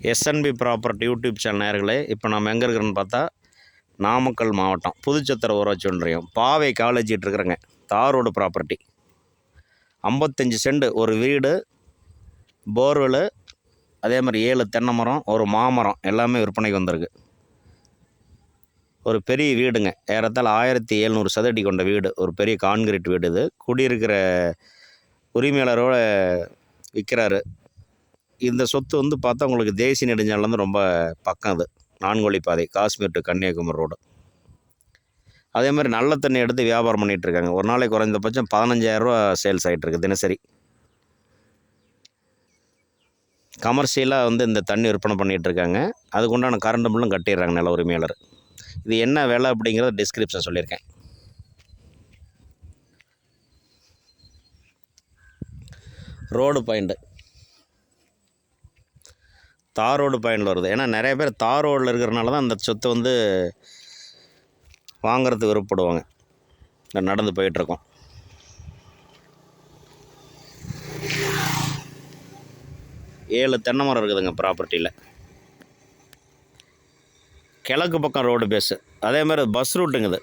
SNP property YouTube channel நேர்களே இப்போ நம்ம எங்கே இருக்கிறோன்னு பார்த்தா நாமக்கல் மாவட்டம் புதுச்சத்திர ஊராட்சி ஒன்றியம் பாவை காலேஜிட்டு இருக்கிறேங்க தார் ரோடு ப்ராப்பர்ட்டி ஐம்பத்தஞ்சு செண்டு ஒரு வீடு போர்வெல் அதே மாதிரி ஏழு தென்னை மரம் ஒரு மாமரம் எல்லாமே விற்பனைக்கு வந்திருக்கு. ஒரு பெரிய வீடுங்க ஏறத்தால் ஆயிரத்தி எழுநூறு சதடி கொண்ட வீடு ஒரு பெரிய கான்கிரீட் வீடு இது. குடியிருக்கிற உரிமையாளரோட விற்கிறாரு இந்த சொத்து வந்து பார்த்தா உங்களுக்கு தேசிய நெடுஞ்சாலேருந்து ரொம்ப பக்கம் அது. நான்கொழி பாதை காஷ்மீர் டு கன்னியாகுமரி ரோடு அதே மாதிரி நல்ல தண்ணி எடுத்து வியாபாரம் பண்ணிகிட்டு இருக்காங்க. ஒரு நாளைக்கு குறைந்தபட்சம் பதினஞ்சாயிரரூவா சேல்ஸ் ஆகிட்டுருக்கு தினசரி. கமர்ஷியலாக வந்து இந்த தண்ணி விற்பனை பண்ணிகிட்டு இருக்காங்க. அதுக்கு உண்டான கரண்ட் பில்லும் கட்டிடுறாங்க நில உரிமையாளர். இது என்ன விலை அப்படிங்கிறத டிஸ்கிரிப்ஷன் சொல்லியிருக்கேன். ரோடு பாயிண்ட்டு தார் ரோடு பயனில் வருது. ஏன்னா நிறைய பேர் தார் ரோடில் இருக்கிறனால தான் அந்த சொத்தை வந்து வாங்குறதுக்கு விருப்பப்படுவாங்க. நடந்து போயிட்டுருக்கோம். ஏழு தென்னை மரம் இருக்குதுங்க ப்ராப்பர்ட்டியில் கிழக்கு பக்கம் ரோடு பேஸு அதே மாதிரி பஸ் ரூட்டுங்குது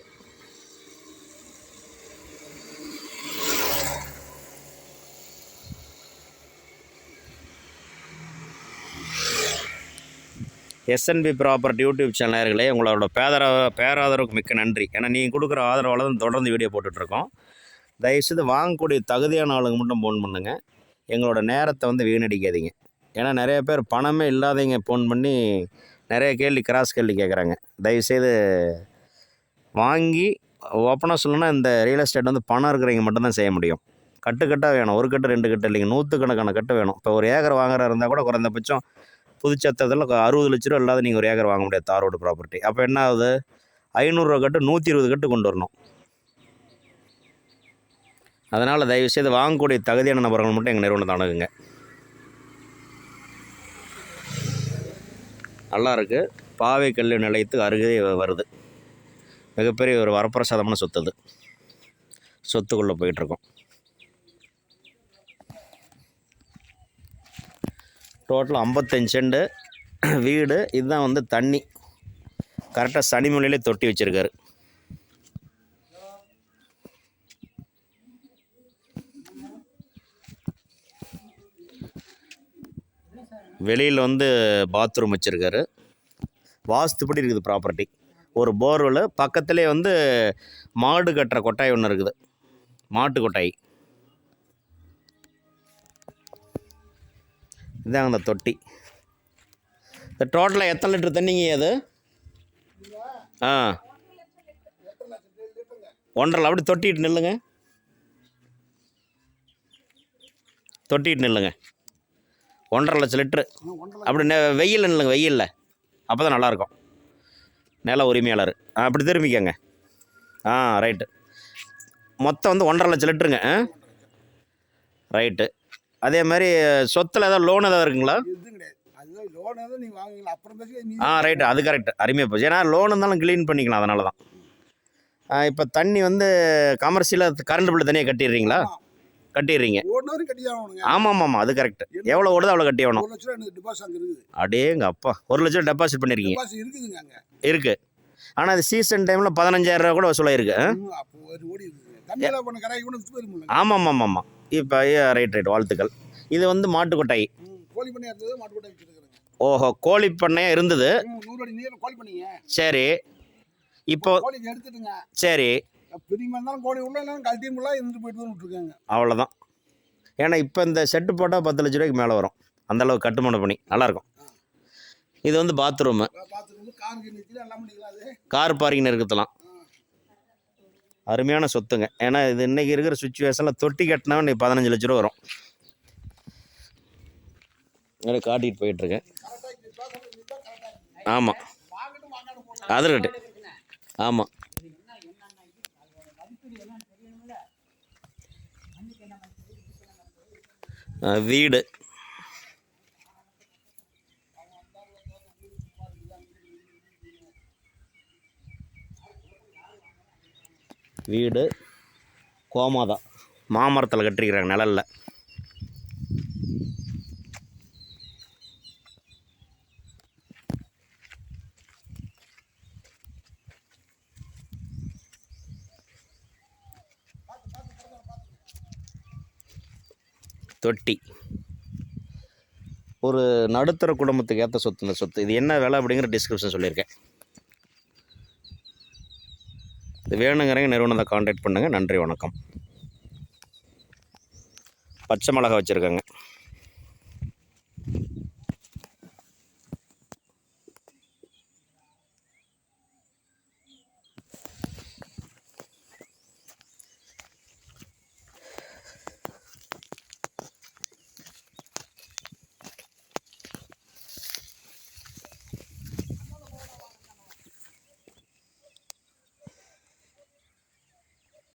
எஸ்என்பி ப்ராப்பர்ட்டி யூடியூப் சேனல் உங்களோட பேதரவ பேராதரவுக்கு மிக்க நன்றி. ஏன்னா நீங்கள் கொடுக்குற ஆதரவால் தான் தொடர்ந்து வீடியோ போட்டுட்ருக்கோம். தயவுசெய்து வாங்கக்கூடிய தகுதியான ஆளுங்க மட்டும் ஃபோன் பண்ணுங்கள் எங்களோட நேரத்தை வந்து வீணடிக்காதீங்க. ஏன்னா நிறைய பேர் பணமே இல்லாதவங்க ஃபோன் பண்ணி நிறைய கேள்வி கிராஸ் கேள்வி கேட்குறாங்க தயவுசெய்து வாங்கி ஓப்பனாக சொல்லணும்னா இந்த ரியல் எஸ்டேட் வந்து பணம் இருக்கிறவங்க மட்டும்தான் செய்ய முடியும். கட்டுக்கட்டாக வேணும். ஒரு கட்டு ரெண்டு கட்டு இல்லைங்க. நூற்றுக்கணக்கான கட்டு வேணும். இப்போ ஒரு ஏக்கர் வாங்குறா இருந்தால் கூட குறைந்தபட்சம் புதுச்சத்தத்தில் அறுபது லட்ச ரூபா இல்லாத நீங்கள் ஒரு ஏக்கர் வாங்க முடியாது தாரோடு ப்ராப்பர்ட்டி அப்போ என்ன ஆகுது? ஐநூறுரூவா கட்டு நூற்றி இருபது கட்டு கொண்டு வரணும். அதனால் தயவுசெய்து வாங்கக்கூடிய தகுதியான நபர்கள் மட்டும் எங்கள் நிறுவனத்தை அணுகுங்க. நல்லா இருக்குது பாவை கல்வி நிலையத்துக்கு அருகே வருது. மிகப்பெரிய ஒரு வரப்பிரசாதமான சொத்து அது. சொத்துக்குள்ளே போயிட்டுருக்கோம் டோட்டல் ஐம்பத்தஞ்சு செண்டு வீடு இதுதான் வந்து தண்ணி. கரெக்டாக சனிமொழியிலே தொட்டி வச்சுருக்காரு. வெளியில் வந்து பாத்ரூம் வச்சுருக்காரு. வாஸ்துப்படி இருக்குது ப்ராப்பர்ட்டி ஒரு போர்வெல் பக்கத்துலேயே வந்து மாடு கட்டுற கொட்டாய் ஒன்று இருக்குது. மாட்டு கொட்டாய். இதாங்க அந்த தொட்டி. இந்த டோட்டலாக எத்தனை லிட்டர் தண்ணிங்க அது ஆ. ஒன்றரை அப்படி தொட்டிட்டு நில்லுங்க. தொட்டிட்டு நில்லுங்க. ஒன்றரை லட்சம் லிட்ரு அப்படி நெ வெயிலில் நில்லுங்க வெயிலில். அப்போ தான் நல்லாயிருக்கும் நில உரிமையாளர். ஆ அப்படி திரும்பிக்கங்க. ஆ ரைட்டு மொத்தம் வந்து ஒன்றரை லட்சம் லிட்டருங்க. ஆ. ரைட்டு அதே மாதிரி சொத்தில் ஏதாவது லோன் ஏதாவது இருக்குங்களா? ஆ ரைட்டு அது கரெக்ட் அருமையாக போச்சு. ஏன்னா லோன் இருந்தாலும் க்ளீன் பண்ணிக்கலாம் அதனால தான் இப்போ தண்ணி வந்து கமர்ஷியலாக கரண்ட் பில்லு தனியாக கட்டிடுறீங்களா? கட்டிடுறீங்க. ஆமாம் ஆமாம் ஆமாம் அது கரெக்ட் எவ்வளோ ஓடுதோ அவ்வளோ கட்டி ஆகணும். இருக்குது. அடேங்க அப்பா ஒரு லட்சம் டெபாசிட் பண்ணியிருக்கீங்க இருக்குது ஆனால் அது சீசன் டைமில் பதினஞ்சாயிரம் ரூபா கூட வசூலாயிருக்கு. ஆ? ஆமாம் ஆமாம் ஆமாம் இப்போ ரைட் ரைட் வாழ்த்துக்கள் இது வந்து மாட்டுக்கொட்டாய் ம் கோழி பண்ணி இருந்தது மாட்டு கூட வச்சுருக்குறேங்க ஓஹோ கோழி பண்ணையாக இருந்தது சரி இப்போ சரி அவ்வளோதான் ஏன்னா இப்போ இந்த செட்டு போட்டால் பத்து லட்ச ரூபாய்க்கு மேலே வரும் அந்த அளவுக்கு கட்டுமான பண்ணி நல்லாயிருக்கும் இது வந்து பாத்ரூமு கார் பார்க்கிங் இருக்கத்தலாம் அருமையான சொத்துங்க. ஏன்னா இது இன்றைக்கி இருக்கிற சுச்சுவேஷனில் தொட்டி கட்டினா இன்றைக்கி பதினஞ்சு லட்ச ரூபா வரும். எனக்கு காட்டிகிட்டு போயிட்டுருக்கேன் ஆமாம் அதர் கட்டு ஆமாம் வீடு. வீடு கோமா மாமரத்தில் கட்டிருக்கிறாங்க நிழலில். தொட்டி. ஒரு நடுத்தர குடும்பத்துக்கு ஏற்ற சொத்து இந்த சொத்து. இது என்ன வேலை அப்படிங்கிற டிஸ்கிரிப்ஷன் சொல்லியிருக்கேன். இது வேணுங்கிறவங்க நிறுவனத்தை காண்டாக்ட் பண்ணுங்கள் நன்றி வணக்கம். பச்சை மிளகா வச்சுருக்கேங்க.